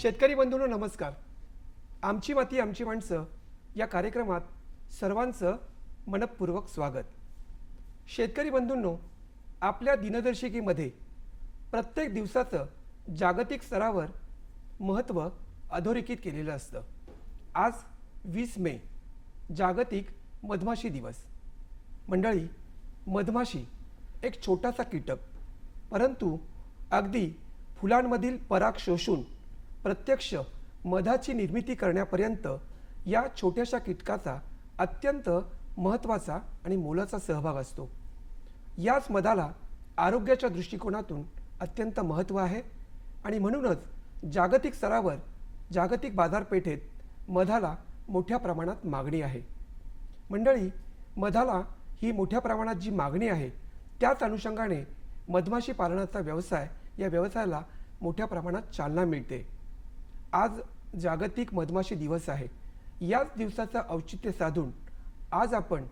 शेतकरी बंधूंनो नमस्कार. आमची माती आमची माणसं या कार्यक्रमात सर्वांचं मनपूर्वक स्वागत. शेतकरी बंधूंनो आपल्या दिनदर्शिकेमध्ये प्रत्येक दिवसाचं जागतिक स्तरावर महत्त्व अधोरेखित केलेलं असतं. आज वीस मे जागतिक मधमाशी दिवस. मंडळी मधमाशी एक छोटासा कीटक परंतु अगदी फुलांमधील पराग शोषून प्रत्यक्ष मधाची निर्मिती करण्यापर्यंत या छोट्याशा कीटकाचा अत्यंत महत्त्वाचा आणि मोलाचा सहभाग असतो. याच मधाला आरोग्याच्या दृष्टिकोनातून अत्यंत महत्त्व आहे आणि म्हणूनच जागतिक स्तरावर जागतिक बाजारपेठेत मधाला मोठ्या प्रमाणात मागणी आहे. मंडळी मधाला ही मोठ्या प्रमाणात जी मागणी आहे त्याच अनुषंगाने मधमाशी पालनाचा व्यवसाय या व्यवसायाला मोठ्या प्रमाणात चालना मिळते. आज जागतिक मधमाशी दिवस आहे. याच दिवसाचं औचित्य साधून आज आपण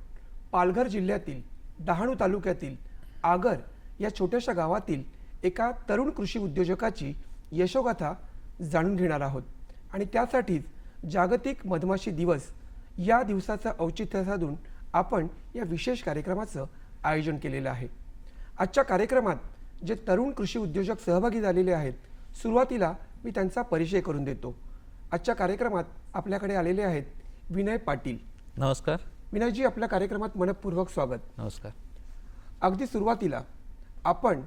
पालघर जिल्ह्यातील डहाणू तालुक्यातील आगर या छोट्याशा गावातील एका तरुण कृषी उद्योजकाची यशोगाथा जाणून घेणार आहोत. आणि त्यासाठीच जागतिक मधमाशी दिवस या दिवसाचं औचित्य साधून आपण या विशेष कार्यक्रमाचं आयोजन केलेलं आहे. आजच्या कार्यक्रमात जे तरुण कृषी उद्योजक सहभागी झालेले आहेत सुरुवातीला मी त्यांचा परिचय करून देतो. आजच्या कार्यक्रमात आपल्याकडे आलेले आहेत विनय पाटील. नमस्कार. विनयजी आपल्या कार्यक्रमात मनपूर्वक स्वागत. नमस्कार. अगदी सुरुवातीला आपण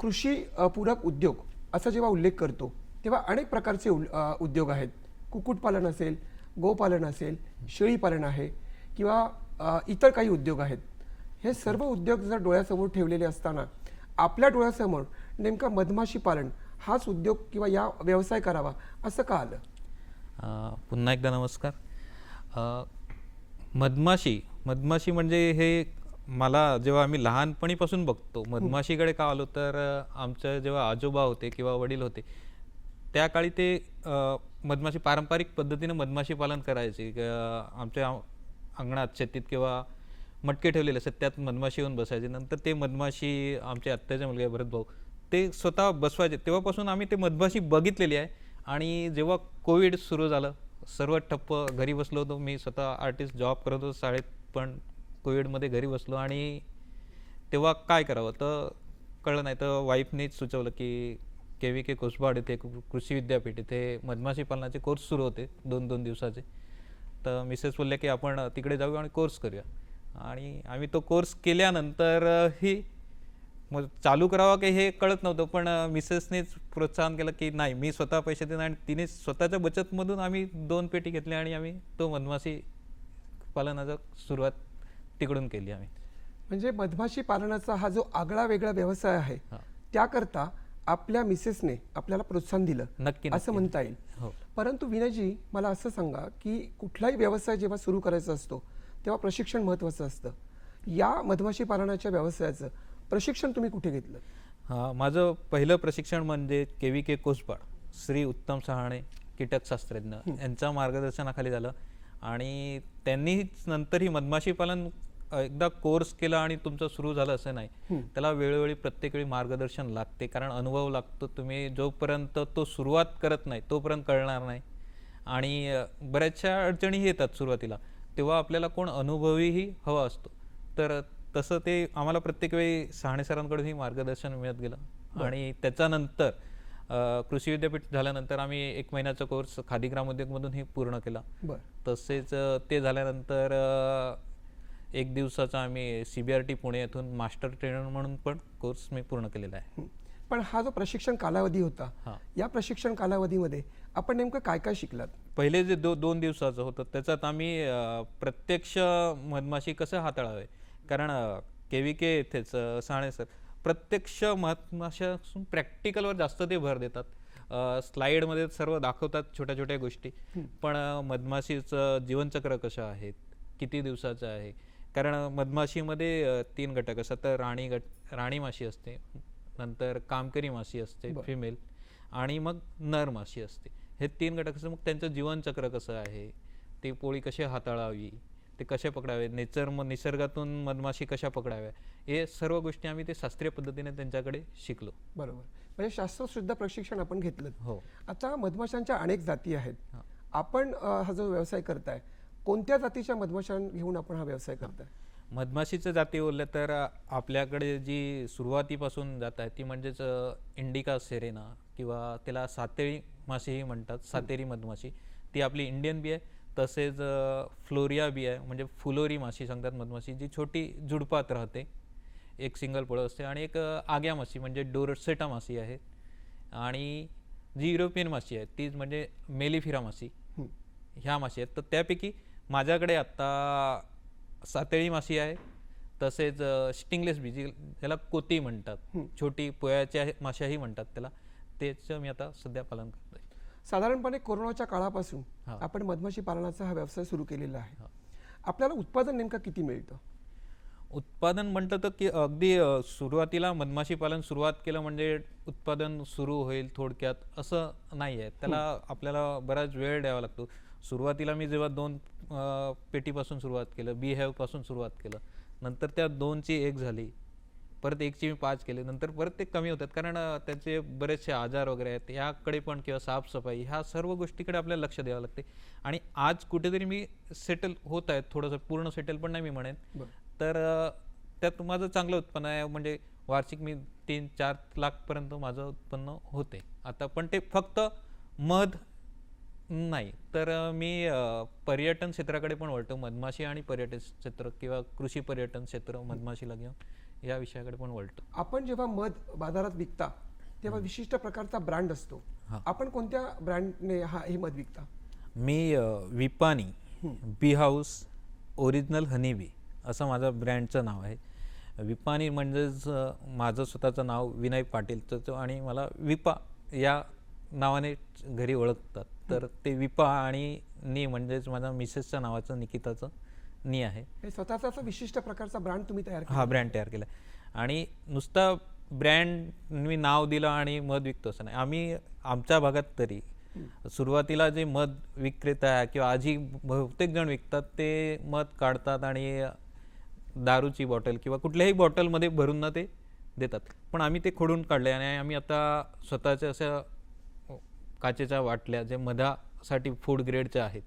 कृषी पूरक उद्योग असा जेव्हा उल्लेख करतो तेव्हा अनेक प्रकारचे उद्योग आहेत. कुक्कुटपालन असेल गोपालन असेल शेळीपालन आहे किंवा इतर काही उद्योग आहेत. हे सर्व उद्योग जर डोळ्यासमोर ठेवलेले असताना आपल्या डोळ्यासमोर नेमका मधमाशी पालन हाच उद्योग किंवा या व्यवसाय करावा असं का आलं? पुन्हा एकदा नमस्कार. मधमाशी मधमाशी म्हणजे हे मला जेव्हा आम्ही लहानपणीपासून बघतो मधमाशीकडे का आलो तर अ, आमचं जेव्हा आजोबा होते किंवा वडील होते त्या काळी ते मधमाशी पारंपरिक पद्धतीने मधमाशी पालन करायचे. आमच्या अंगणात शेतीत किंवा मटके ठेवलेले असतात त्यात मधमाशी येऊन बसायचे. नंतर ते मधमाशी आमचे आत्याचे मुलगे भरत भाऊ ते स्वतः बसवायचे. तेव्हापासून आम्ही ते मधमाशी बघितलेली आहे. आणि जेव्हा कोविड सुरू झालं सर्व ठप्प घरी बसलो होतो. मी स्वतः आर्टिस्ट जॉब करत होतो शाळेत पण कोविडमध्ये घरी बसलो आणि तेव्हा काय करावं? तर कळलं नाही. तर वाईफनेच सुचवलं की के व्ही के कोसबाड इथे कृषी विद्यापीठ इथे मधमाशी पालनाचे कोर्स सुरू होते दोन दोन दिवसाचे. तर मिसेस बोलल्या की आपण तिकडे जाऊया आणि कोर्स करूया. आणि आम्ही तो कोर्स केल्यानंतर ही मग चालू करावा की हे कळत नव्हतं पण मिसेसनेच प्रोत्साहन केलं की नाही मी स्वतः पैसे देणार आणि तिने स्वतःच्या बचतमधून आम्ही दोन पेटी घेतल्या आणि आम्ही तो मधमाशी पालनाचा सुरुवात तिकडून केली आम्ही म्हणजे मधमाशी पालनाचा हा जो आगळा वेगळा व्यवसाय आहे. त्याकरता आपल्या मिसेसने आपल्याला प्रोत्साहन दिलं नक्की असं. म्हणता येईल हो परंतु विनयजी मला असं सांगा की कुठलाही व्यवसाय जेव्हा सुरू करायचा असतो तेव्हा प्रशिक्षण महत्त्वाचं असतं या मधमाशी पालनाच्या व्यवसायाचं प्रशिक्षण तुम्ही कुठे घेतलं? हा माझं पहिलं प्रशिक्षण म्हणजे के व्ही के कोसपाड श्री उत्तम सहाणे कीटकशास्त्रज्ञ यांच्या मार्गदर्शनाखाली झालं. आणि त्यांनीच नंतर ही मधमाशी पालन एकदा कोर्स केला आणि तुमचं सुरू झालं असं नाही. त्याला वेळोवेळी प्रत्येक वेळी मार्गदर्शन लागते. कारण अनुभव लागतो. तुम्ही जोपर्यंत तो सुरुवात करत नाही तोपर्यंत कळणार नाही. आणि बऱ्याचशा अडचणीही येतात सुरुवातीला. तेव्हा आपल्याला कोण अनुभवीही हवा असतो. तर तसं ते आम्हाला प्रत्येक वेळी सहाणे सरांकडूनही मार्गदर्शन मिळत गेलं. आणि त्याच्यानंतर कृषी विद्यापीठ झाल्यानंतर आम्ही एक महिन्याचा कोर्स खादी ग्रामोद्योगमधूनही पूर्ण केला. तसेच ते झाल्यानंतर एक दिवसाचा आम्ही C B R T Pune येथून मास्टर ट्रेनर म्हणून पण कोर्स मी पूर्ण केलेला आहे. पण हा जो प्रशिक्षण कालावधी होता हां. या प्रशिक्षण कालावधीमध्ये आपण नेमकं काय काय शिकलात? पहिले जे दो दोन दिवसाचं होतं त्याच्यात आम्ही प्रत्यक्ष मधमाशी कसं हाताळावे? कारण के व्ही के येथेच अ, साणे सर प्रत्यक्ष मधमाशापासून प्रॅक्टिकलवर जास्त ते भर देतात. स्लाईडमध्ये सर्व दाखवतात छोट्या छोट्या गोष्टी. पण मधमाशीचं जीवनचक्र कसं आहे? किती दिवसाचं आहे? कारण मधमाशीमध्ये तीन घटक असतात. तर राणी गट राणी माशी असते नंतर कामकरी माशी असते. फिमेल आणि मग नर माशी असते. हे तीन घटक असतात. मग त्यांचं जीवनचक्र कसं आहे? ती पोळी कशी हाताळावी? ते कसे पकडावे? नेचर म निसर्गातून मधमाशी कशा पकडाव्या? हे सर्व गोष्टी आम्ही ते शास्त्रीय पद्धतीने त्यांच्याकडे शिकलो. बरोबर. म्हणजे शास्त्रशुद्ध प्रशिक्षण आपण घेतलं हो. आता मधमाशांच्या अनेक जाती आहेत. आपण हा जो व्यवसाय करताय कोणत्या जातीच्या मधमाशां घेऊन आपण हा व्यवसाय करताय? मधमाशीचं जाती बोललं तर आपल्याकडे जी सुरुवातीपासून जात आहे ती म्हणजेच इंडिका सेरेना किंवा त्याला सातेरी माशीही म्हणतात सातेरी मधमाशी. ती आपली इंडियन बी आहे. तसेच फ्लोरिया बी आहे म्हणजे फुलोरी माशी सांगतात मधमाशी जी छोटी झुडपात राहते. एक सिंगल पळं असते आणि एक आग्या माशी म्हणजे डोरसेटा माशी आहे. आणि जी युरोपियन माशी आहे ती म्हणजे मेलिफिरा माशी. ह्या माशी आहेत. तर त्यापैकी माझ्याकडे आत्ता सातेळी माशी आहे. तसेच स्टिंगलेस बी जी ज्याला कोती म्हणतात. छोटी पोयाच्या माशाही म्हणतात त्याला. त्याचं मी आता सध्या पालन करतोय. साधारणपणे कोरोनाच्या काळापासून हा. आपण मधमाशी पालनाचा हा व्यवसाय सुरू केलेला आहे. आपल्याला उत्पादन नेमकं किती मिळतं? उत्पादन म्हटलं तर की अगदी सुरुवातीला मधमाशी पालन सुरुवात केलं म्हणजे उत्पादन सुरू होईल थोडक्यात असं नाही आहे. त्याला आपल्याला बराच वेळ द्यावा लागतो. सुरुवातीला मी जेव्हा दोन पेटीपासून सुरुवात केलं बी हॅवपासून सुरुवात केलं नंतर त्या दोनची एक झाली. परत एकची मी पाच केले नंतर परत ते कमी होतात. कारण त्याचे बरेचसे आजार वगैरे आहेत याकडे पण किंवा साफसफाई ह्या सर्व गोष्टीकडे आपल्याला लक्ष द्यावं लागते. आणि आज कुठेतरी मी सेटल होत आहेत थोडंसं पूर्ण सेटल पण नाही मी म्हणेन. तर त्यात माझं चांगलं उत्पन्न आहे म्हणजे वार्षिक मी तीन चार लाखपर्यंत माझं उत्पन्न होते. आता पण ते फक्त मध नाही. तर मी पर्यटन क्षेत्राकडे पण वळतो. मधमाशी आणि पर्यटन क्षेत्र किंवा कृषी पर्यटन क्षेत्र मधमाशीला घेऊन. या विषयाकडे पण वळतो. आपण जेव्हा मध बाजारात विकता तेव्हा विशिष्ट प्रकारचा ब्रँड असतो. हा. आपण कोणत्या ब्रँडने हा हे मध विकता? मी विपानी bee house original honey bee असं माझं ब्रँडचं नाव आहे. विपानी म्हणजेच माझं स्वतःचं नाव विनय पाटीलचं तो आणि मला विपा या नावाने घरी ओळखतात. तर ते विपा आणि नी म्हणजेच माझ्या मिसेसच्या नावाचं निकिताचं. नी आहे. हे स्वतःचा असा विशिष्ट प्रकारचा ब्रँड तुम्ही तयार हा ब्रँड तयार केला. आणि नुसता ब्रँड मी नाव दिलं आणि मध विकतो असं नाही. आम्ही आमच्या भागात तरी सुरुवातीला जे मध विक्रेता आहे किंवा आजी बहुतेक जण विकतात ते मध काढतात आणि दारूची बॉटल किंवा कुठल्याही बॉटलमध्ये भरून ना ते देतात. पण आम्ही ते खोडून काढले आणि आम्ही आता स्वतःच्या अशा काचेच्या वाटल्या जे मधासाठी फूड ग्रेडच्या आहेत.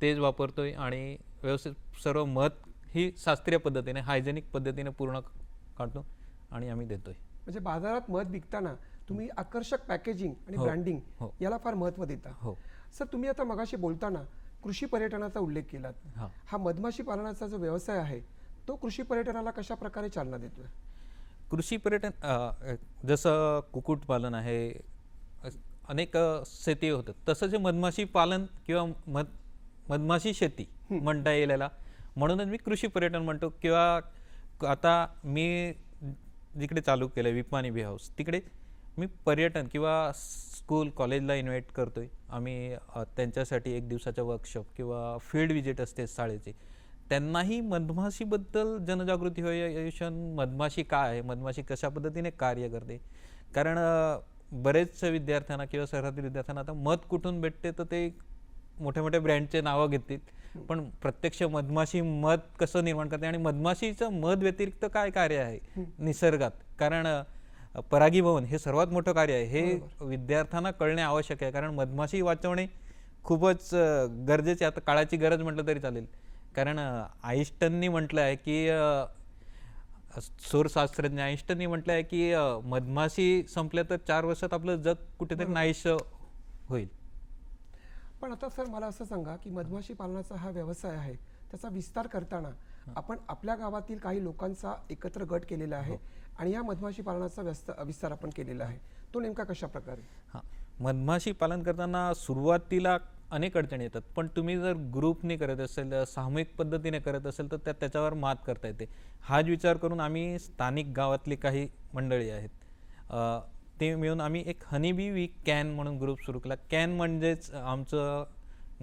तेच वापरतोय आणि व्यवस्थित सर्व मध ही शास्त्रीय पद्धतीने हायजेनिक पद्धतीने पूर्ण काढतो आणि आम्ही देतोय. म्हणजे बाजारात मध विकताना तुम्ही आकर्षक पॅकेजिंग आणि हो, ब्रँडिंग हो. याला फार महत्त्व देता. हो. सर तुम्ही आता मगाशी बोलताना कृषी पर्यटनाचा उल्लेख केलात. हा. हा मधमाशी पालनाचा जो व्यवसाय आहे तो कृषी पर्यटनाला कशा प्रकारे चालना देतोय? कृषी पर्यटन अ, जसं कुक्कुटपालन आहे अनेक अ, शेती होतात. तसं जे मधमाशी पालन किंवा मध मधमाशी शेती म्हणता येईल याला. म्हणूनच मी कृषी पर्यटन म्हणतो किंवा आता मी जिकडे चालू केलं विपानी बी हाऊस तिकडे मी पर्यटन किंवा स्कूल कॉलेजला इन्व्हाइट करतोय. आम्ही अ, त्यांच्यासाठी एक दिवसाच्या वर्कशॉप किंवा फील्ड विजिट असते शाळेची. त्यांनाही मधमाशीबद्दल जनजागृती होईल मधमाशी काय आहे मधमाशी कशा पद्धतीने कार्य करते. कारण बरेचशा विद्यार्थ्यांना किंवा शहरातील विद्यार्थ्यांना आता मध कुठून भेटते तर ते मोठ्या मोठ्या ब्रँडचे नावं घेतील. पण प्रत्यक्ष मधमाशी मध कसं निर्माण करते आणि मधमाशीचं मध व्यतिरिक्त काय कार्य आहे? निसर्गात. कारण परागीभवन हे सर्वात मोठं कार्य आहे. हे विद्यार्थ्यांना कळणे आवश्यक आहे. कारण मधमाशी वाचवणे खूपच गरजेचे. आता काळाची गरज म्हटलं तरी चालेल. कारण आईस्टननी म्हटलं आहे की सौरशास्त्रज्ञ आईन्स्टाईनने म्हटलं आहे की मधमाशी संपल्या तर चार वर्षात आपलं जग कुठेतरी नाहीसं होईल. पण आता सर मला असं सांगा की मधमाशी पालनाचा हा व्यवसाय आहे त्याचा विस्तार करताना आपण आपल्या गावातील काही लोकांचा एकत्र गट केलेला आहे आणि या मधमाशी पालनाचा व्यस्त विस्तार आपण केलेला आहे. तो नेमका कशा प्रकारे? हां. मधमाशी पालन करताना सुरुवातीला अनेक अडचणी येतात पण तुम्ही जर ग्रुपने करत असेल सामूहिक पद्धतीने करत असेल तर त्या त्याच्यावर मात करता येते. हाच विचार करून आम्ही स्थानिक गावातली काही मंडळी आहेत. ते मिळून आम्ही एक हनीबी वी कॅन म्हणून ग्रुप सुरू केला. कॅन म्हणजेच आमचं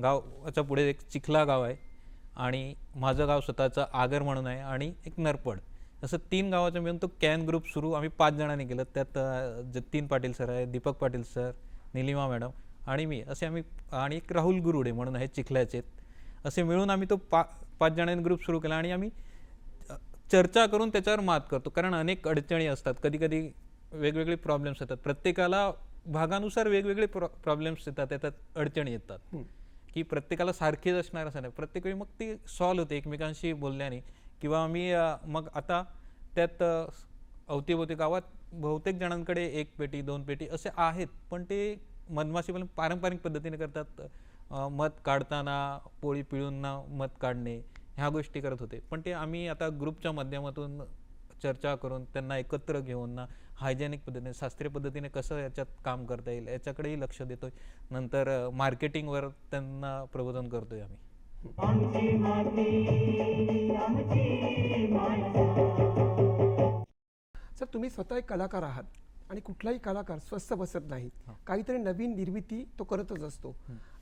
गावाच्या पुढे एक चिखला गाव आहे. आणि माझं गाव स्वतःचं आगर म्हणून आहे आणि एक नरपड. असं तीन गावाचं मिळून तो कॅन ग्रुप सुरू आम्ही पाच जणांनी केलं. त्यात जतीन पाटील सर आहे दीपक पाटील सर निलिमा मॅडम आणि मी. असे आम्ही आणि एक राहुल गुरुडे म्हणून आहे चिखल्याचे. असे मिळून आम्ही तो पा पाच जणांनी ग्रुप सुरू केला आणि आम्ही चर्चा करून त्याच्यावर मात करतो. कारण अनेक अडचणी असतात. कधी कधी वेगवेगळे प्रॉब्लेम्स येतात. प्रत्येकाला भागानुसार वेगवेगळे प्रॉ प्रॉब्लेम्स येतात त्याच्यात अडचणी येतात. की प्रत्येकाला सारखीच असणार असं नाही. प्रत्येक वेळी मग ती सॉल्व्ह होते एकमेकांशी बोलल्याने. किंवा आम्ही मग आता त्यात अवतीभोवती गावात बहुतेक जणांकडे एक पेटी दोन पेटी असे आहेत. पण ते मधमाशी पण पारंपरिक पद्धतीने करतात. मध काढताना पोळी पिळून मध काढणे ह्या गोष्टी करत होते. पण ते आम्ही आता ग्रुपच्या माध्यमातून चर्चा करून त्यांना एकत्र घेऊन ना हायजेनिक पद्धतीने शास्त्रीय पद्धतीने कसं याच्यात काम करता येईल याच्याकडेही लक्ष देतोय. नंतर मार्केटिंगवर त्यांना प्रबोधन करतोय आम्ही. आमची माती आमची माणसं. सर तुम्ही स्वतः एक कलाकार आहात आणि कुठलाही कलाकार स्वस्थ बसत नाही. काहीतरी नवीन निर्मिती तो करतच असतो.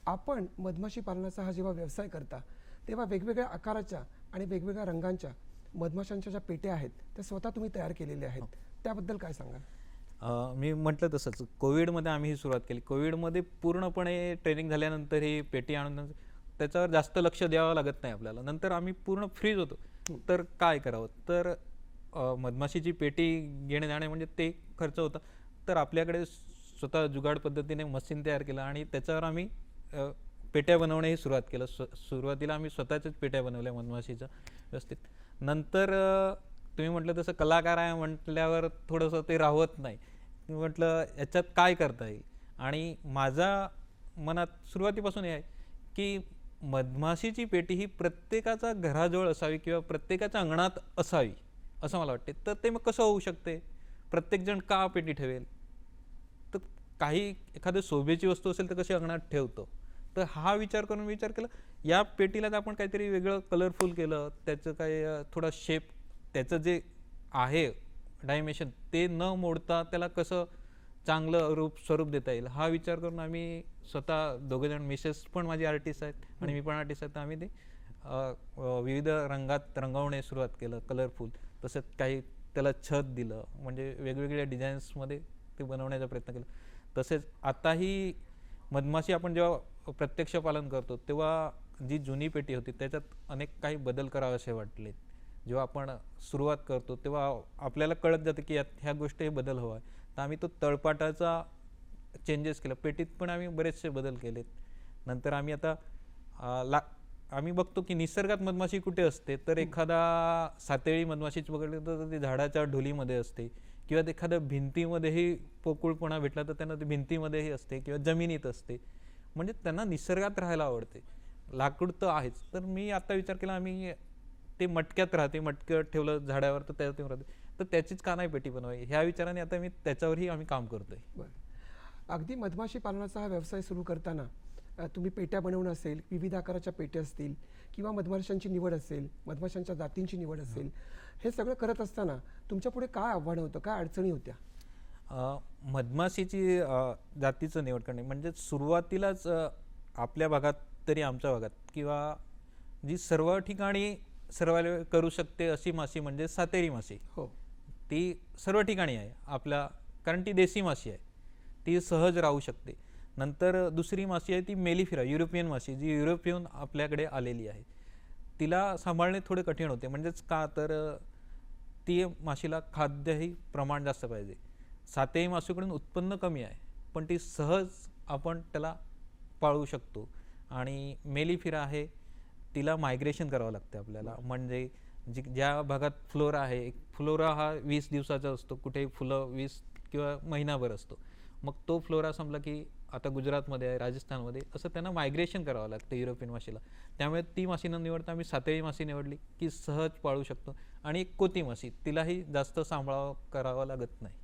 आपण मधमाशी पालनाचा हा जेव्हा व्यवसाय करता तेव्हा वेगवेगळ्या आकाराच्या आणि वेगवेगळ्या रंगांच्या मधमाशांच्या ज्या पेट्या आहेत त्या स्वतः तुम्ही तयार केलेल्या आहेत. त्याबद्दल काय सांगाल? अ, मी म्हटलं तसंच कोविडमध्ये आम्ही ही सुरुवात केली. कोविडमध्ये पूर्णपणे ट्रेनिंग झाल्यानंतर ही पेटी आणून त्याच्यावर जास्त लक्ष द्यावं लागत नाही आपल्याला. नंतर आम्ही पूर्ण फ्रीज होतो. तर काय करावं? तर मधमाशीची पेटी घेणे जाणे म्हणजे ते खर्च होता. तर आपल्याकडे स्वतः जुगाड पद्धतीने मशीन तयार केलं आणि त्याच्यावर आम्ही पेट्या बनवण्याही सुरुवात केलं. सुरुवातीला आम्ही स्वतःच्याच पेट्या बनवल्या मधमाशीच्या व्यवस्थित. नंतर तुम्ही म्हटलं तसं कलाकार आहे म्हटल्यावर थोडंसं ते राहत नाही. मी म्हटलं याच्यात काय करता येईल? आणि माझा मनात सुरुवातीपासून हे आहे की मधमाशीची पेटी ही प्रत्येकाचा घराजवळ असावी किंवा प्रत्येकाच्या अंगणात असावी असं मला वाटते. तर ते मग कसं होऊ शकते? प्रत्येकजण का पेटी ठेवेल? तर काही एखाद्या शोभेची वस्तू असेल तर कशी अंगणात ठेवतो? तर हा विचार करून विचार केला या पेटीला आपण काहीतरी वेगळं कलरफुल केलं त्याचं काही थोडा शेप त्याचं जे आहे डायमेशन ते न मोडता त्याला कसं चांगलं रूप स्वरूप देता येईल हा विचार करून आम्ही स्वतः दोघेजण मिसेस पण माझी आर्टिस्ट आहेत आणि मी पण आर्टिस्ट आहेत तर आम्ही ते विविध रंगात रंगवणे सुरुवात केलं कलरफुल तसंच काही त्याला छत दिलं म्हणजे वेगवेगळ्या डिझाईन्समध्ये ते बनवण्याचा प्रयत्न केला. तसेच आताही मधमाशी आपण जेव्हा प्रत्यक्ष पालन करतो तेव्हा जी जुनी पेटी होती त्याच्यात अनेक काही बदल करावे असे वाटले जेव्हा आपण सुरुवात करतो तेव्हा आपल्याला कळत जातं की यात ह्या गोष्टी बदल हवा आहे. तर आम्ही तो तळपाटाचा चेंजेस केला. पेटीत पण आम्ही बरेचसे बदल केलेत. नंतर आम्ही आता ला आम्ही बघतो की निसर्गात मधमाशी कुठे असते तर एखादा सातेळी मधमाशीची पकडली तर ती झाडाच्या ढोलीमध्ये असते किंवा एखाद्या भिंतीमध्येही पोकुळपणा भेटला तर त्यांना ती भिंतीमध्येही असते किंवा जमिनीत असते. म्हणजे त्यांना निसर्गात राहायला आवडते. लाकूड तर आहेच. तर मी आता विचार केला आम्ही ते मटक्यात राहते मटक्यात ठेवलं झाडावर तर त्यात येऊन राहते. तर त्याचीच का नाही पेटी बनवावी ह्या विचाराने आता मी त्याच्यावरही आम्ही काम करतोय. बरं. अगदी मधमाशी पालनाचा हा व्यवसाय सुरू करताना तुम्ही पेट्या बनवणं असेल विविध आकाराच्या पेट्या असतील किंवा मधमाशांची निवड असेल मधमाशांच्या जातींची निवड असेल हे सगळं करत असताना तुमच्यापुढे काय आव्हानं होतं काय अडचणी होत्या? मधमाशीची जातीचं निवड करणे. म्हणजे सुरुवातीलाच आपल्या भागात तरी आमच्या भागात किंवा जी सर्व ठिकाणी सर्वाइव्ह करू शकते अशी माशी म्हणजे सातेरी माशी. हो. ती सर्व ठिकाणी आहे आपल्या कारण ती देशी माशी आहे. ती सहज राहू शकते. नंतर दुसरी माशी आहे ती मेलिफिरा युरोपियन माशी जी युरोप येऊन आपल्याकडे आलेली आहे. तिला सांभाळणे थोडे कठीण होते म्हणजेच का तर ती माशीला खाद्यही प्रमाण जास्त पाहिजे. सातेही माशीकडून उत्पन्न कमी आहे पण ती सहज आपण त्याला पाळू शकतो. आणि मेलिफिरा आहे तिला मायग्रेशन करावं लागते आपल्याला. म्हणजे जी ज्या भागात फ्लोरा आहे फ्लोरा हा वीस दिवसाचा असतो कुठे फुलं वीस किंवा महिनाभर असतो. मग तो फ्लोरा संपला की आता गुजरातमध्ये आहे राजस्थानमध्ये असं त्यांना मायग्रेशन करावं लागतं युरोपियन माशीला. त्यामुळे ती माशी न निवडता आम्ही सातळी माशी निवडली की सहज पाळू शकतो. आणि एक कोती माशी तिलाही जास्त सांभाळावं करावं लागत नाही.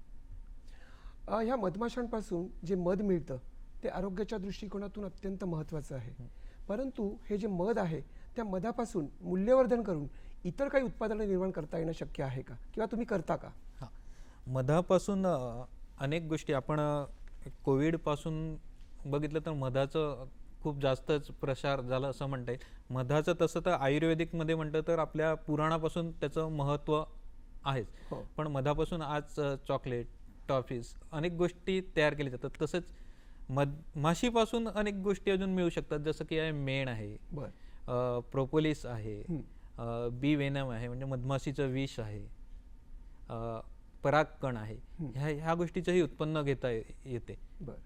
ह्या मधमाशांपासून जे मध मिळतं ते आरोग्याच्या दृष्टिकोनातून अत्यंत महत्त्वाचं आहे. परंतु हे जे मध आहे त्या मधापासून मूल्यवर्धन करून इतर काही उत्पादनं निर्माण करता येणं शक्य आहे का? किंवा तुम्ही करता का? हां. मधापासून अनेक गोष्टी. आपण कोविडपासून बघितलं तर मधाचं खूप जास्तच प्रसार झाला असं म्हणता येईल. मधाचं तसं तर आयुर्वेदिकमध्ये म्हटलं तर आपल्या पुराणापासून त्याचं महत्त्व आहेच. हो. पण मधापासून आज चॉकलेट टॉफीज अनेक गोष्टी तयार केल्या जातात. तसंच मध माशीपासून अनेक गोष्टी अजून मिळू शकतात. जसं की आहे मेण आहे. प्रोपोलिस आहे. बी वेनम आहे म्हणजे मधमाशीचं विष आहे. परागकण आहे. ह्या ह्या गोष्टीचंही उत्पन्न घेता येते. बरं.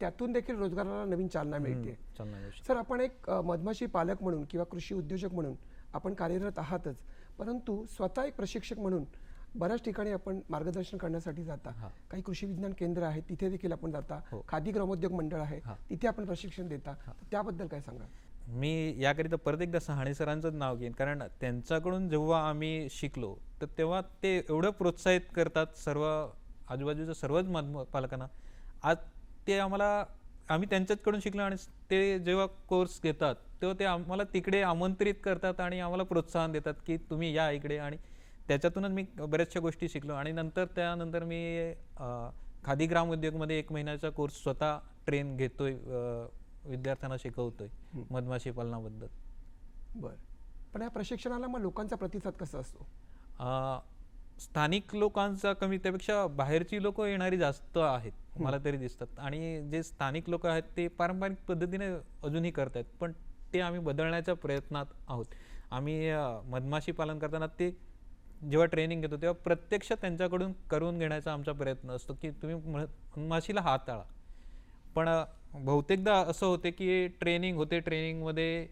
त्यातून देखील रोजगाराला नवीन चालना मिळते. चालना. सर आपण एक मधमाशी पालक म्हणून किंवा कृषी उद्योजक म्हणून आपण कार्यरत आहातच. परंतु स्वतः एक प्रशिक्षक म्हणून बऱ्याच ठिकाणी आपण मार्गदर्शन करण्यासाठी जाता. काही कृषी विज्ञान केंद्र आहे तिथे देखील आपण जाता. हो. खादी ग्रामोद्योग मंडळ आहे. तिथे आपण प्रशिक्षण देता. त्याबद्दल काय सांगा मी याकरिता परत एकदा सहाणे सरांचंच नाव घेईन. कारण त्यांच्याकडून जेव्हा आम्ही शिकलो तर तेव्हा ते एवढं प्रोत्साहित करतात सर्व आजूबाजूच्या सर्वच मध पालकांना. आज ते आम्हाला आम्ही त्यांच्याचकडून शिकलो आणि ते जेव्हा कोर्स घेतात तेव्हा ते आम्हाला तिकडे आमंत्रित करतात आणि आम्हाला प्रोत्साहन देतात की तुम्ही या इकडे आणि त्याच्यातूनच मी बऱ्याचशा गोष्टी शिकलो आणि नंतर त्यानंतर मी खादी ग्राम उद्योगमध्ये एक महिन्याचा कोर्स स्वतः ट्रेन घेतोय विद्यार्थ्यांना शिकवतोय मधमाशी पालनाबद्दल. बरं. पण या प्रशिक्षणाला मग लोकांचा प्रतिसाद कसा असतो? स्थानिक लोकांचा कमी त्यापेक्षा बाहेरची लोक येणारी जास्त आहेत मला तरी दिसतात. आणि जे स्थानिक लोक आहेत ते पारंपरिक पद्धतीने अजूनही करतात पण ते आम्ही बदलण्याच्या प्रयत्नात आहोत. आम्ही मधमाशी पालन करताना ते जेव्हा ट्रेनिंग घेतो तेव्हा प्रत्यक्ष त्यांच्याकडून करून घेण्याचा आमचा प्रयत्न असतो की तुम्ही मध- मधमाशीला हाताळा पण बहुतेकदा असं होते की ट्रेनिंग होते ट्रेनिंगमध्ये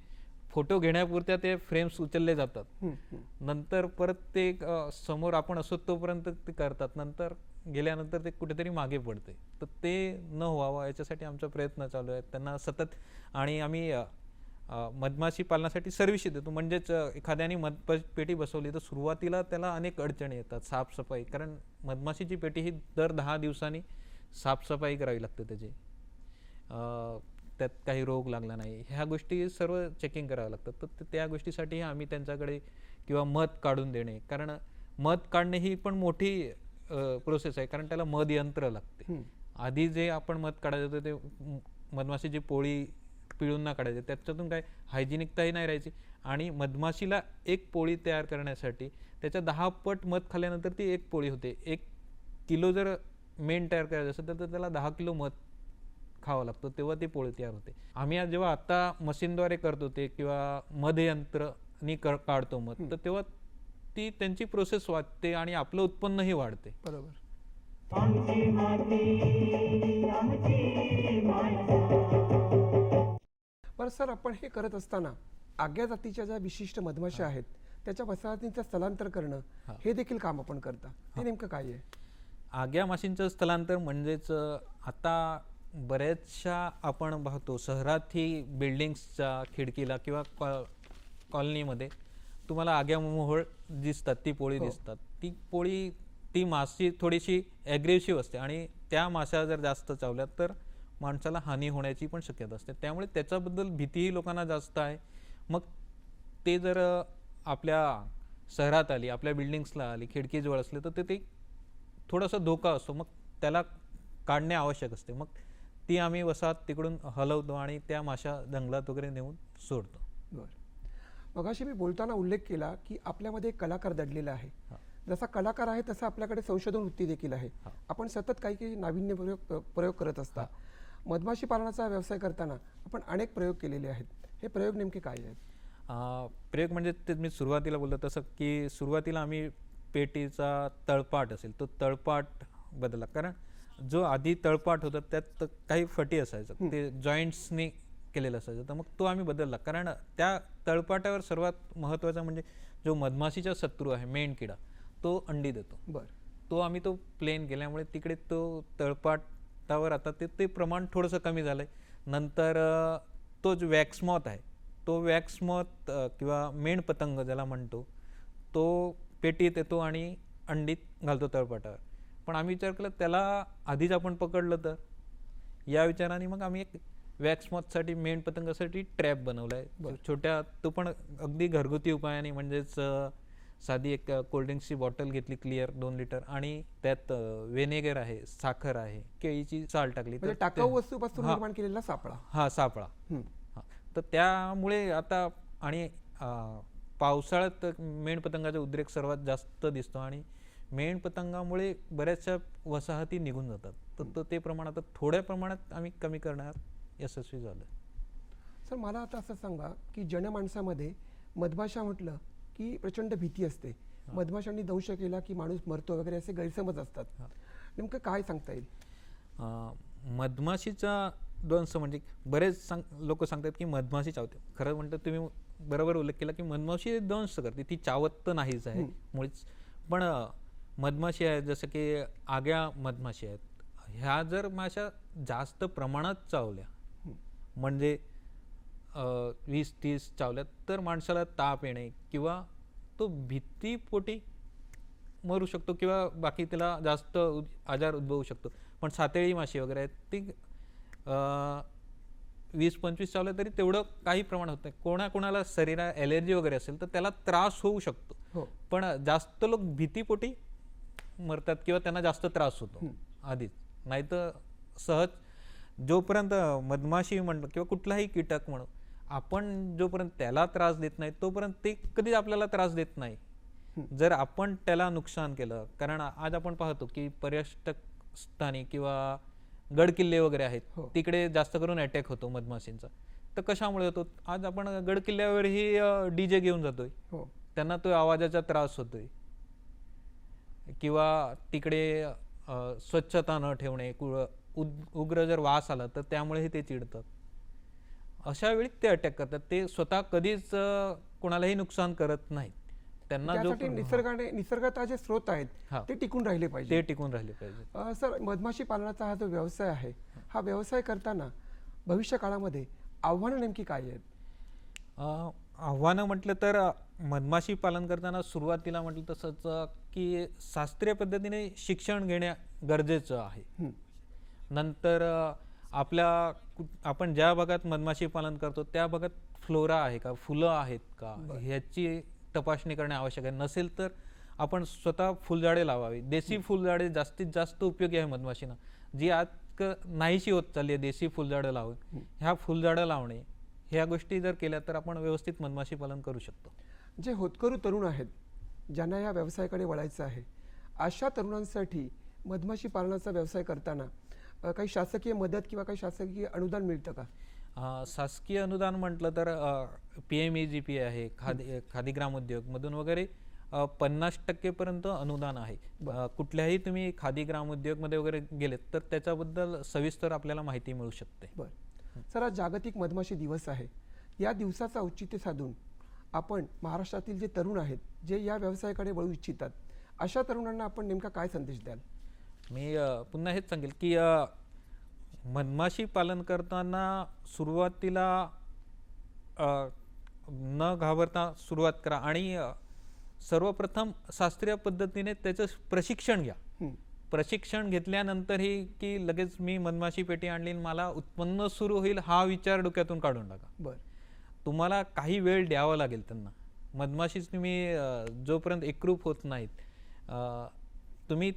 फोटो घेण्यापुरत्या ते फ्रेम्स उचलले जातात. नंतर परत ते समोर आपण असो तोपर्यंत ते करतात. नंतर गेल्यानंतर ते कुठेतरी मागे पडते. तर ते न व्हावं याच्यासाठी आमचा प्रयत्न चालू आहे. त्यांना सतत आणि आम्ही मधमाशी पालनासाठी सर्व्हिस देतो. म्हणजेच एखाद्याने मध पेटी बसवली तर सुरुवातीला त्याला अनेक अडचणी येतात साफसफाई. कारण मधमाशीची पेटी ही दर दहा दिवसांनी साफसफाई करावी लागते त्याची. त्यात काही रोग लागला नाही. ह्या गोष्टी सर्व चेकिंग कराव्या लागतात. तर त्या गोष्टीसाठी आम्ही त्यांच्याकडे किंवा मध काढून देणे. कारण मध काढणे ही पण मोठी प्रोसेस आहे. कारण त्याला मध यंत्र लागते. आधी जे आपण मध काढायचं होतं ते मधमाशीची पोळी पिळून ना काढायचे. त्याच्यातून काय हायजिनिकताही नाही राहायची. आणि मधमाशीला एक पोळी तयार करण्यासाठी त्याच्या दहा पट मध खाल्ल्यानंतर ती एक पोळी होते. एक किलो जर मेण तयार करायचं असेल तर त्याला दहा किलो मध खावं लागतं. तेव्हा ती पोळी तयार होते. आम्ही आज जेव्हा आता मशीनद्वारे करतो ते किंवा मधयंत्रनी कर काढतो मध तर तेव्हा ती त्यांची प्रोसेस वाढते आणि आपलं उत्पन्नही वाढते. बरोबर. बरं सर आपण हे करत असताना आग्या जातीच्या ज्या विशिष्ट मधमाशा आहेत त्याच्या वसाहतींचं स्थलांतर करणं हे. देखील काम आपण करता. हे नेमकं काय आहे? आग्या माशींचं स्थलांतर म्हणजेच आता बऱ्याचशा आपण पाहतो शहरातही बिल्डिंग्सच्या खिडकीला किंवा कॉ कॉलनीमध्ये तुम्हाला आग्या मोहोळ दिसतात ती पोळी दिसतात. ती पोळी ती माशी थोडीशी ॲग्रेसिव्ह असते आणि त्या माशा जर जास्त चावल्या तर माणसाला हानी होण्याची पण शक्यता असते. त्यामुळे त्याच्याबद्दल भीतीही लोकांना जास्त आहे. मग ते जर आपल्या शहरात आली आपल्या बिल्डिंग्सला आली खिडकीजवळ असले तर ते ते थोडासा धोका असतो. मग त्याला काढणे आवश्यक असते. मग ती आम्ही वसाहत तिकडून हलवतो आणि त्या माशा जंगलात वगैरे नेऊन सोडतो. बरं. मगाशी मी बोलताना उल्लेख केला की आपल्यामध्ये एक कलाकार दडलेला आहे. जसा कलाकार आहे तसा आपल्याकडे संशोधन वृत्ती देखील आहे. आपण सतत काही काही नाविन्य प्रयोग प्रयोग करत असता. मधमाशी पालनाचा व्यवसाय करताना आपण अनेक प्रयोग केलेले आहेत. हे प्रयोग नेमके काय आहेत? प्रयोग म्हणजे ते मी सुरुवातीला बोललो तसं की सुरुवातीला आम्ही पेटीचा तळपाट असेल तो तळपाट बदलला. कारण जो आधी तळपाट होता त्यात काही फटी असायचं. ते जॉईंट्सनी केलेलं असायचं. तर मग तो आम्ही बदलला. कारण त्या तळपाटावर सर्वात महत्त्वाचं म्हणजे जो मधमाशीचा शत्रू आहे मेणकिडा तो अंडी देतो. बरं. तो आम्ही तो प्लेन केल्यामुळे तिकडे तो तळपाटावर आता ते ते प्रमाण थोडंसं कमी झालं आहे नंतर तो जो वॅक्समॉथ आहे तो वॅक्समॉथ किंवा मेणपतंग ज्याला म्हणतो तो पेटीत येतो आणि अंडीत घालतो तळपाटावर. पण आम्ही विचार केला त्याला आधीच आपण पकडलं तर? या विचाराने मग आम्ही एक वॅक्समॉथसाठी मेणपतंगासाठी ट्रॅप बनवला आहे छोट्या तो पण अगदी घरगुती उपायाने म्हणजेच साधी एक कोल्ड्रिंक्सची बॉटल घेतली क्लिअर दोन लिटर आणि त्यात व्हिनेगर आहे साखर आहे केळीची साल टाकली. म्हणजे तर टाकाऊ वस्तूपासून. निर्माण केलेला सापळा. हा सापळा. तर त्यामुळे आता आणि पावसाळ्यात मेणपतंगाचा उद्रेक सर्वात जास्त दिसतो आणि मेणपतंगामुळे बऱ्याचशा वसाहती निघून जातात. तर ते प्रमाण आता थोड्या प्रमाणात आम्ही कमी करण्यात यशस्वी झालं सर मला आता असं सांगा की जनमानसामध्ये मधमाशा म्हटलं की प्रचंड भीती असते. मधमाशांनी दंश केला की माणूस मरतो वगैरे असे गैरसमज असतात. नेमकं काय सांगता येईल? मधमाशीचा दंश म्हणजे बरेच सांग लोक सांगतात की मधमाशी चावते. खरं म्हणतं तुम्ही बरोबर उल्लेख केला की मधमाशी दंश करते. ती चावत तर नाहीच आहे मुळीच. पण मधमाशी आहेत जसं की आग्या मधमाशी आहेत. ह्या जर माशा जास्त प्रमाणात चावल्या म्हणजे वीस तीस चावल्या तर माणसाला ताप येणे किंवा तो भीतीपोटी मरू शकतो किंवा बाकी त्याला जास्त उद- आजार उद्भवू शकतो. पण सातेळी माशी वगैरे आहेत ती वीस पंचवीस चावलं तरी तेवढं काही प्रमाण होत नाही. कोणा कोणाला शरीरा ॲलर्जी वगैरे असेल तर त्याला त्रास होऊ शकतो. हो. पण जास्त लोक भीतीपोटी मरतात किंवा त्यांना जास्त त्रास होतो. आधीच. नाहीतर सहज जोपर्यंत मधमाशी म्हणलं किंवा कुठलाही कीटक म्हणू आपण जोपर्यंत त्याला त्रास देत नाही तोपर्यंत ते कधीच आपल्याला त्रास देत नाही. जर आपण त्याला नुकसान केलं कारण आज आपण पाहतो की पर्यटक स्थानी किंवा गड किल्ले वगैरे आहेत हो. तिकडे जास्त करून अटॅक होतो मधमाशींचा. तर कशामुळे होतो? आज आपण गड किल्ल्यावरही डीजे घेऊन जातोय. हो. त्यांना तो आवाजाचा त्रास होतोय. किंवा तिकडे स्वच्छता न ठेवणे उग्र जर वास आला तर त्यामुळेही ते चिडतात. अशा वेळी ते अटॅक करतात. ते स्वतः कधीच कोणालाही नुकसान करत नाहीत. त्यांना जो निसर्गाने निसर्गात जे स्रोत आहेत. ते टिकून राहिले ते पाहिजे टिकून राहिले पाहिजे सर मधमाशी पालनाचा हा जो व्यवसाय आहे हा व्यवसाय करताना भविष्य काळामध्ये आव्हानं नेमकी काय आहेत? आव्हानं म्हटलं तर मधमाशी पालन करताना सुरुवातीला म्हटलं तसंच की शास्त्रीय पद्धतीने शिक्षण घेणे गरजेचं आहे. नंतर आपल्या आपण ज्या भागात मधमाशी पालन करतो त्या भागात फ्लोरा आहे का? फुलं आहेत का? ह्याची तपासणी करणे आवश्यक आहे. नसेल तर आपण स्वतः फुलझाडे लावावी. देशी फुलझाडे जास्तीत जास्त उपयोगी आहे मधमाशीना. जी आज क- नाहीशी होत चालली आहे देशी फुलझाडं लावून. ह्या फुलझाडं लावणे ह्या गोष्टी जर केल्या तर आपण व्यवस्थित मधमाशी पालन करू शकतो. जे होतकरू तरुण आहेत ज्यांना या व्यवसायाकडे वळायचं आहे अशा तरुणांसाठी मधमाशी पालनाचा व्यवसाय करताना काही शासकीय मदत किंवा काही शासकीय अनुदान मिळतं का? शासकीय अनुदान म्हटलं तर P M E G P आहे खादी खादी ग्रामोद्योग मधून वगैरे पन्नास टक्केपर्यंत अनुदान आहे. कुठल्याही तुम्ही खादी ग्रामोद्योगमध्ये वगैरे गेलेत तर त्याच्याबद्दल सविस्तर आपल्याला माहिती मिळू शकते. बरं. सर आज जागतिक मधमाशी दिवस आहे. या दिवसाचं औचित्य साधून आपण महाराष्ट्रातील जे तरुण आहेत जे या व्यवसायाकडे वळू इच्छितात अशा तरुणांना आपण नेमका काय संदेश द्याल? मी पुन्हा हेच सांगेल की अ, मधमाशी पालन करताना सुरुवातीला न घाबरता सुरुवात करा आणि सर्वप्रथम शास्त्रीय पद्धतीने त्याचं प्रशिक्षण घ्या. प्रशिक्षण घेतल्यानंतरही की लगेच मी मधमाशी पेटी आणली आणि मला उत्पन्न सुरू होईल हा विचार डोक्यातून काढून टाका. बरं. तुम्हाला काही वेळ द्यावा लागेल त्यांना. मधमाशीच तुम्ही जोपर्यंत एकरूप होत नाहीत तुम्ही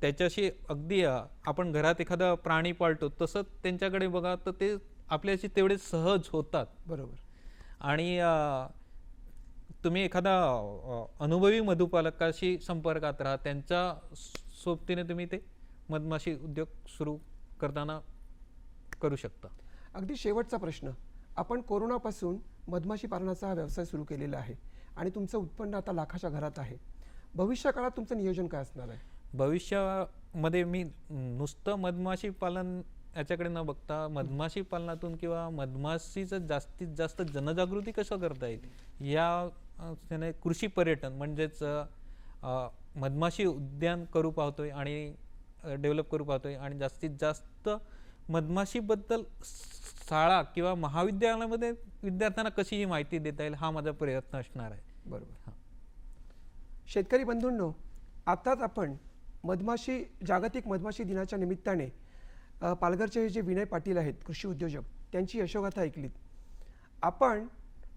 त्याच्याशी अगदी आपण घरात एखादा प्राणी पाळतो तसं त्यांच्याकडे बघा तर ते आपल्याशी तेवढे सहज होतात. बरोबर. आणि तुम्ही एखादा अनुभवी मधुपालकाशी संपर्कात राहा. त्यांच्या सोबतीने तुम्ही ते मधमाशी उद्योग सुरू करताना करू शकता. अगदी शेवटचा प्रश्न. आपण कोरोनापासून मधमाशी पालनाचा हा व्यवसाय सुरू केलेला आहे आणि तुमचं उत्पन्न आता लाखाच्या घरात आहे. भविष्य काळात तुमचं नियोजन काय असणार आहे? भविष्यामध्ये मी नुसतं मधमाशी पालन याच्याकडे न बघता मधमाशी पालनातून किंवा मधमाशीचं जास्तीत जास्त जनजागृती कसं करता येईल? या कृषी पर्यटन म्हणजेच मधमाशी उद्यान करू पाहतोय आणि डेव्हलप करू पाहतोय आणि जास्तीत जास्त मधमाशीबद्दल शाळा किंवा महाविद्यालयामध्ये विद्यार्थ्यांना कशी ही माहिती देता येईल हा माझा प्रयत्न असणार आहे. बरोबर. शेतकरी बंधूंनो आत्ताच आपण मधमाशी जागतिक मधमाशी दिनाच्या निमित्ताने पालघरचे हे जे विनय पाटील आहेत कृषी उद्योजक त्यांची यशोगाथा ऐकलीत. आपण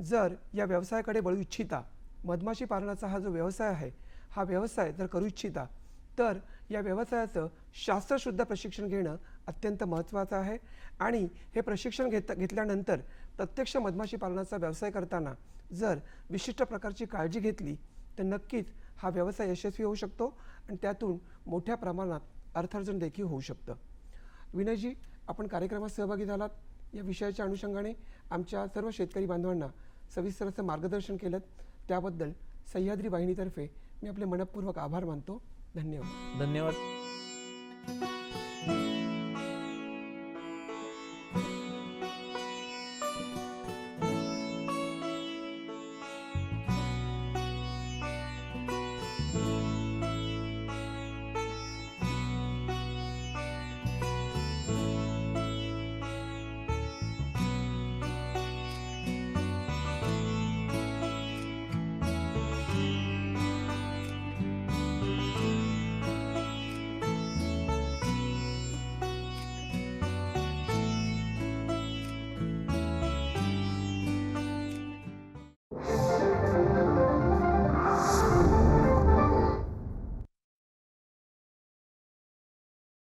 जर या व्यवसायाकडे वळू इच्छिता मधमाशी पालनाचा हा जो व्यवसाय आहे हा व्यवसाय जर करू इच्छिता तर या व्यवसायाचं शास्त्रशुद्ध प्रशिक्षण घेणं अत्यंत महत्त्वाचं आहे. आणि हे प्रशिक्षण घेत घेतल्यानंतर प्रत्यक्ष मधमाशी पालनाचा व्यवसाय करताना जर विशिष्ट प्रकारची काळजी घेतली तर नक्कीच हा व्यवसाय यशस्वी होऊ शकतो. आणि त्यातून मोठ्या प्रमाणात अर्थार्जन देखील होऊ शकतं. विनयजी आपण कार्यक्रमात सहभागी झालात. या विषयाच्या अनुषंगाने आमच्या सर्व शेतकरी बांधवांना सविस्तर असं मार्गदर्शन केलं. त्याबद्दल सह्याद्री वाहिनीतर्फे मी आपले मनपूर्वक आभार मानतो. धन्यवाद. धन्यवाद.